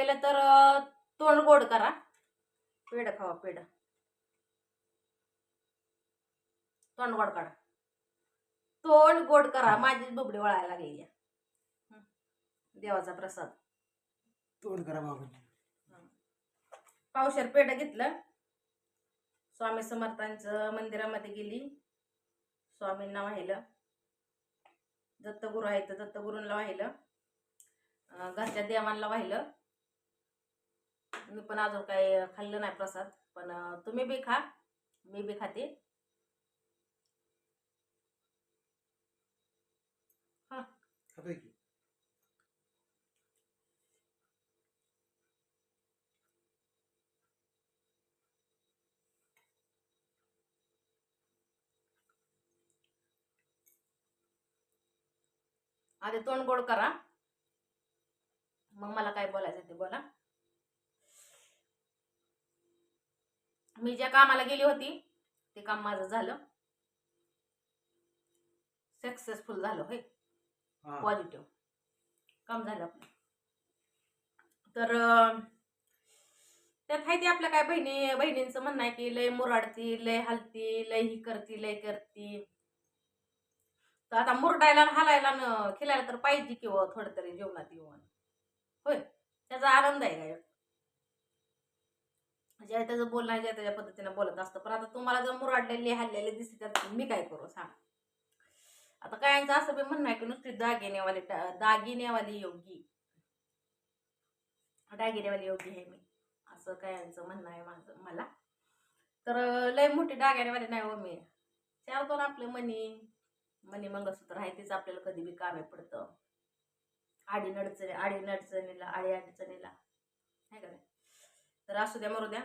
पहिलं तर तोंड गोड करा. पेड खावा पेड तोंड गोड काढा. तोंड गोड करा माझी बुबडी वळायला लागली आहे. देवाचा प्रसाद. तोंड करा बाबा पावशर पेढ घेतलं. स्वामी समर्थांचं मंदिरामध्ये गेली. स्वामींना वाहिलं. दत्तगुरू आहे तर दत्तगुरूंना वाहिलं. घरच्या देवांना वाहिलं. मी पण अजून काही खाल्लं नाही प्रसाद पण तुम्ही बी खा. मी बी खाते. आधी तोंड गोड करा. मग मला काय बोलायचं ते बोला. मी ज्या कामाला गेली होती ते काम माझं झालं. सक्सेसफुल झालं होय. हा. पॉझिटिव्ह काम झालं आपलं. तर त्यात आहे ते आपल्या काय बहिणी बहिणींचं म्हणणं आहे की लय मुराडती लय हलती लय ही करती लय करती. तर आता मुरडायला हालायला न खिलायला तर पाहिजे किंवा थोडं तरी जेवणात येऊन. होय. त्याचा आनंद आहे काय? म्हणजे ज्या त्याचं बोलणं आहे ज्या त्याच्या पद्धतीनं बोलत असतं. पण आता तुम्हाला जर मुराडलेले हल्लेली दिसते तर मी काय करू सांग? आता कायांचं असं बी म्हणणं आहे की नुसती दागिनेवाली दागिनेवाली योगी दागिनेवाली योगी आहे मी. असं कायांचं म्हणणं आहे माझं मला. तर लय मोठी डाग्यानेवाली नाही हो मी. चार दोन आपले मनी. मनी मंगळसूत्र आहे तेच आपल्याला कधी बी कामे पडतं. आडी नडचणी आडी नडचणीला आडी अडचणीला. आहे का नाही? तर असू द्या मरू द्या.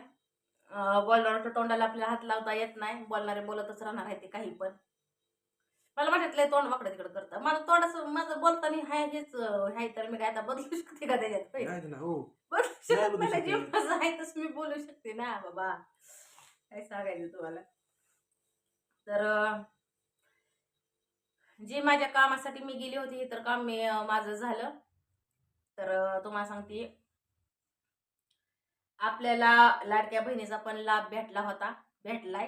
अं, बोलणाऱ्या तोंडाला आपल्याला हात लावता येत नाही. बोलणारे बोलतच राहणार आहे ते काही पण. मला वाटतलंय तोंड वाकडं तिकडं करतं. माझं तोंड असं माझं बोलताना हाय हेच हाय तर मी काय आता बदलू शकते का त्याच्यात? हो. बदलू शकत मला जे. माझं आहे तसं मी बोलू शकते ना बाबा. काय सांगायचं तुम्हाला? तर जे माझ्या कामासाठी मी गेली होती हे तर काम मी माझं झालं. तर तुम्हाला सांगते आपल्याला लाडक्या बहिणीचा पण लाभ भेटला होता भेटलाय.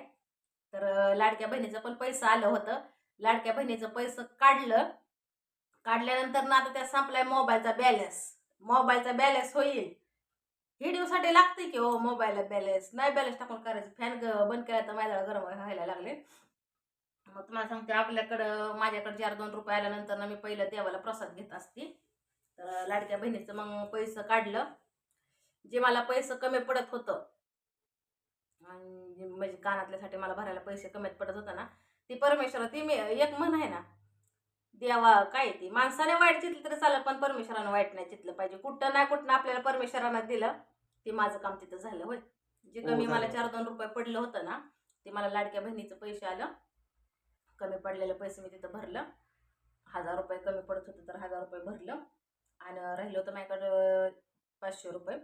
तर लाडक्या बहिणीचं पण पैसा आलं होतं. लाडक्या बहिणीचं पैसे काढलं. काढल्यानंतर ना आता त्या संपलाय मोबाईलचा बॅलन्स. मोबाईलचा बॅलन्स होईल. व्हिडिओसाठी लागते की हो मोबाईलला बॅलन्स? नाही बॅलन्स टाकून करायचं. फॅन बंद केला तर माझ्या गरम व्हायला लागले. मग तुम्हाला सांगते आपल्याकडं माझ्याकडे चार दोन रुपये आल्यानंतर ना मी पहिलं देवाला प्रसाद घेत असते. तर लाडक्या बहिणीचं मग पैसे काढलं. जे मला पैसे कमी पडत होतं. आणि म्हणजे कानातल्यासाठी मला भरायला पैसे कमीत पडत होतं ना ती परमेश्वर ती मी एक म्हण आहे ना देवा काय ती? माणसाने वाईट चितलं तरी चालेल पण परमेश्वरानं वाईट नाही चितलं पाहिजे. कुठं नाही कुठं आपल्याला परमेश्वरानं दिलं ते माझं काम तिथं झालं होय. जे हो, कमी मला. चार दोन रुपये पडलं होतं ना ते मला लाडक्या बहिणीचं पैसे आलं. कमी पडलेले पैसे मी तिथं भरलं. हजार रुपये कमी पडत होतं तर हजार रुपये भरलं. आणि राहिलं होतं माझ्याकडं पाचशे रुपये.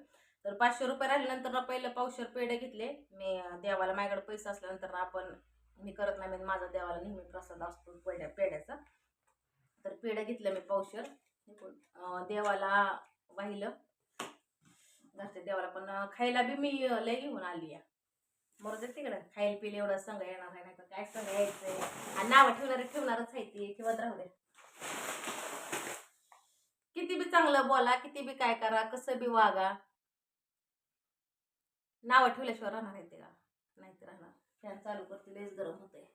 तर पाचशे रुपये राहिल्यानंतर ना पहिलं पावशेर पेढे घेतले. मी देवाला माझ्याकडे पैसे असल्यानंतर ना आपण मी करत नाही मी माझा देवाला नेहमी प्रसाद असतो पेढ्या पेढ्याचा. तर पेढं घेतलं मी पावशेर. देवाला वाहिलं. घरच्या देवाला पण खायला बी मी लय घेऊन आली या. मग ते तिकडं. खायला पिले एवढं संघ येणार आहे नाही तर काय संघ यायचंय? आणि नावं ठेवणारे ठेवणारच आहे ती ठेवत राहू दे. किती बी चांगलं बोला किती बी काय करा कसं बी वागा. नाव ठेवल्याशिवाय राहणार आहेत ते का नाही तर राहणार. फॅन चालू करते लयच गरम होते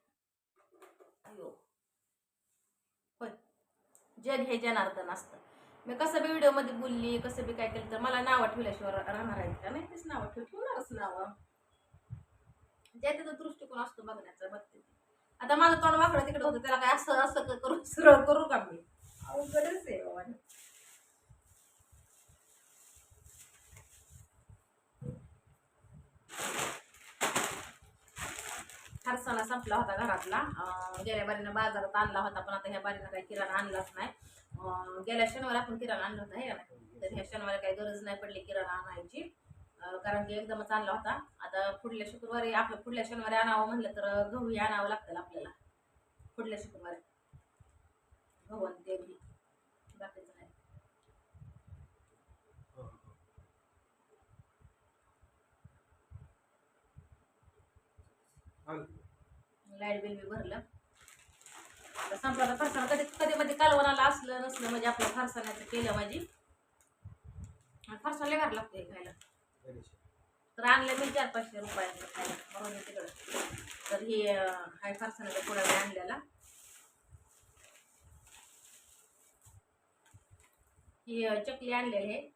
अयो होय. जग हे जनार्दन असतं. मी कसं बी व्हिडिओमध्ये बोलली कसं बी काय केलं तर मला नावं ठेवल्याशिवाय राहणार आहेत का? नाही तेच नावं ठेव ठेवणारच नावं. ज्या त्याचा दृष्टिकोन असतो बघण्याचा बघते आता माझं तोंड वाकडं तिकडे होतं त्याला काय असं असं करून सरळ करू का मी? अवघडच आहे बाबा. फरसाणा संपला होता घरातला. गेल्या बारीनं बाजारात आणला होता पण आता ह्या बारीनं काही किराणा आणलाच नाही. गेल्या शनिवारी आपण किराणा आणला होता हे तर ह्या शनिवारी काही गरज नाही पडली किराणा आणायची. कारण की एकदमच आणला होता. आता पुढल्या शुक्रवारी आपलं पुढल्या शनिवारी आणावं म्हणलं तर गहू आणावं लागतं आपल्याला. पुढल्या शुक्रवारी गहू आणि ते बी बाकीचं नाही हो, हो. आण. लाइट बिल बी भरलं. आता संपला फरसाण कधी कधी म्हणजे मध्ये कालवणाला असलं नसलं म्हणजे आपलं फरसाण्याचं केलं माझी. फरसाण लय लागते खायला. तर आणलं मी चार पाचशे रुपयाचं खायला. म्हणून तिकडं. तर हे हाय फरसाण्याचा पुढा मी आणलेला. ही चकली आणलेली आहे.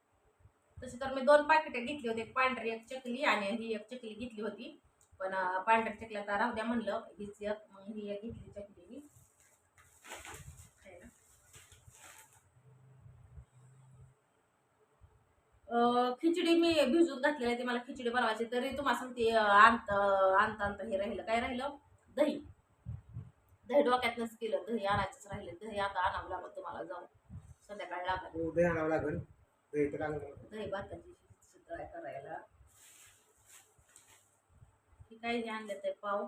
तशी तर मी दोन पाकिटे घेतली होती. एक पांढरी एक चकली आणि ही एक चकली घेतली होती. पण पांढऱ्या चकल्या तर राहू द्या म्हणलं हीच एक मग ही एक घेतली चकली. मी खिचडी मी भिजून घातलेली आहे ती मला खिचडी बनवायची तरी तुम्हाला सांगते अं, आणत आणत आणत हे राहिलं. काय राहिलं? दही. दही डोक्यातनंच केलं. दही आणायचंच राहिलं. दही आता आणावं लागलं तुम्हाला जाऊन. संध्याकाळी लागत हो, दही आणावं लागेल. दही भाताची करायला. हे काही आणले ते पाव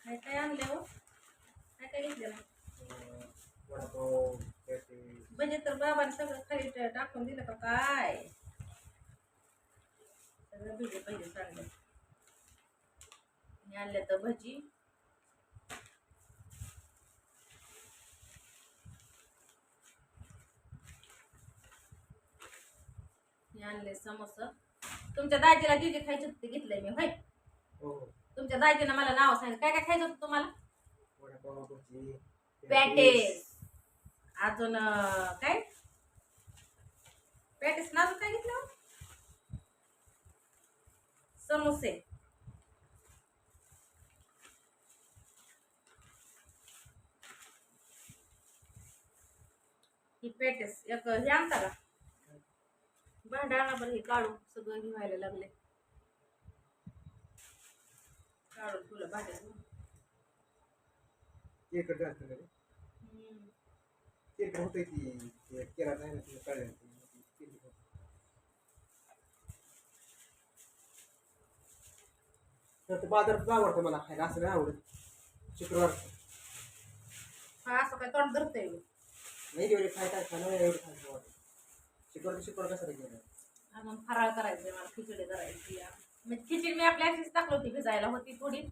काय काय आणले हो काय काय घेतलेलं अं, वडापाव पॅटीस. म्हणजे तर बाबाने सगळं खाली ट- टाकून दिलं का काय सगळं भिजे पहिले चांगलं आणि आणल्या तर भजी हे आणले समोसा तुमच्या दाजीला जे जे खायचं होतं ते घेतलंय मी होय. हो. हो. तुमच्या दाजीनं मला नाव सांगितलं. काय काय खायचं होतं तुम्हाला? वडापाव भजी पॅटेस. अजून अं, काय? पॅटेस ना अजून काय घेतलं? हो? समोसे. ही पॅटेस एक हे आणता का? भांडा आणा बरं हे काढून सगळं हे व्हायला लागले. काढून तुला जास्त ती केला नाही ना तुला होतं. तर बाजारात आवडतं मला खायला असं नाही आवडत. शुक्रवार. हा असं काय तोंड धरतंय मी. नाही एवढे खाय काय खाणं एवढे खायचं शुक्रवार शुक्रवार कसं गेलं अजून फराळ करायचंय मला खिचडी करायची. म्हणजे खिचडी मी आपल्या अशीच टाकली होती भिजायला होती थोडी.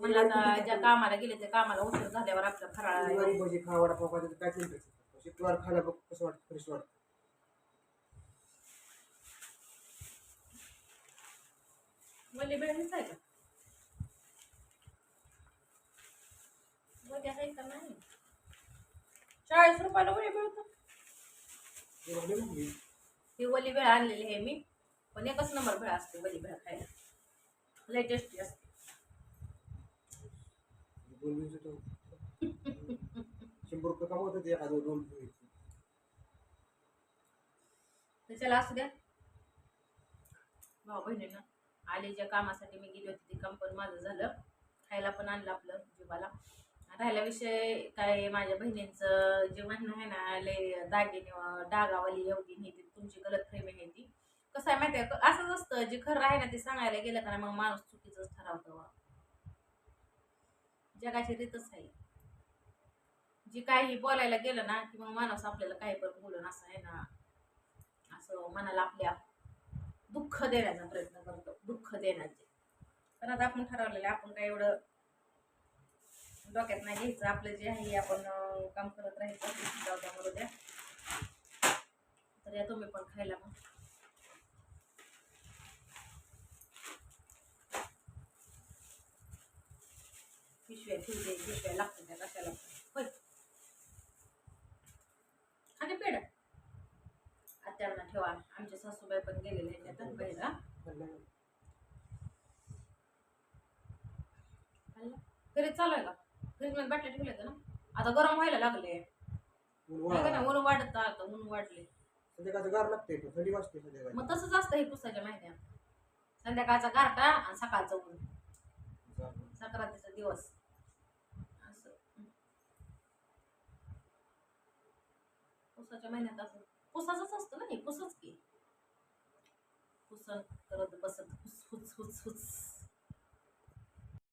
म्हणलं आता ज्या कामाला गेले त्या कामाला उशीर झाल्यावर आपलं फराळ शनिवारी भजी खा वडापाव खा त्याचं काय चिंता शुक्रवार खायला बघ कसं वाटतं फ्रेश वाटतं. वल्ली बेळ हेच आहे का? वल्ली आहे का नाही? चाळीस रुपयाला वळी बेळ होतं ते म्हणले मग मी ही वली भेळ आणलेली आहे मी पण एकच नंबर भेळ असते वली भेळ खायला. लय टेस्टी असते. शंभर रुपये कमवत होते एखादं दोन त्याच्याला असू द्या. भाऊ बहिणीनं आलेच्या कामासाठी मी गेली होती ते काम पण माझं झालं. खायला पण आणलं आपलं जीवाला. राहिला विषय काय माझ्या बहिणींचं जे म्हणणं आहे ना लय दागिने डागावाली एवढी नाही ती तुमची गलत फ्रेमी आहे ती. कसं आहे माहिती आहे असंच असतं जे खरं आहे ना ते सांगायला गेलं का नाही मग माणूस चुकीचंच ठरवतं जगाची रीतच आहे. जे काही बोलायला गेलं ना की मग माणूस आपल्याला काही पण बोलून असं आहे ना असं मनाला आपल्या दुःख देण्याचा प्रयत्न करतो. दुःख देण्याचे. पण आता आपण ठरवलेलं आपण काय एवढं डोक्यात नाही घ्यायचं. आपलं जे आहे आपण काम करत राहायचं. जाऊ द्या तर या तुम्ही पण खायला मग. पिशव्या ठेवते पिशव्या लागते त्या कशाला. होय. आणि पेड आत्यांना ठेवा. आमचे सासूबाई पण गेलेले आहेत त्यात बहिरा घरी चालू आहे का? फ्रीजमध्ये बाटल्या ठेवल्या आहेत ना. आता गरम व्हायला लागले. ना ऊन वाढत आता ऊन वाढले. संध्याकाळचं गार लागते थंडी वाजते संध्याकाळी. मग तसंच असतं हे पुस्तकाच्या माहित्या संध्याकाळचा गारटा आणि सकाळचं ऊन. संक्रांतीचा दिवस. असं. पुसाच्या महिन्यात असं. पुसाचंच असतं ना हे पुसच की. पुसन करत बसत हुस हुस हुस हुस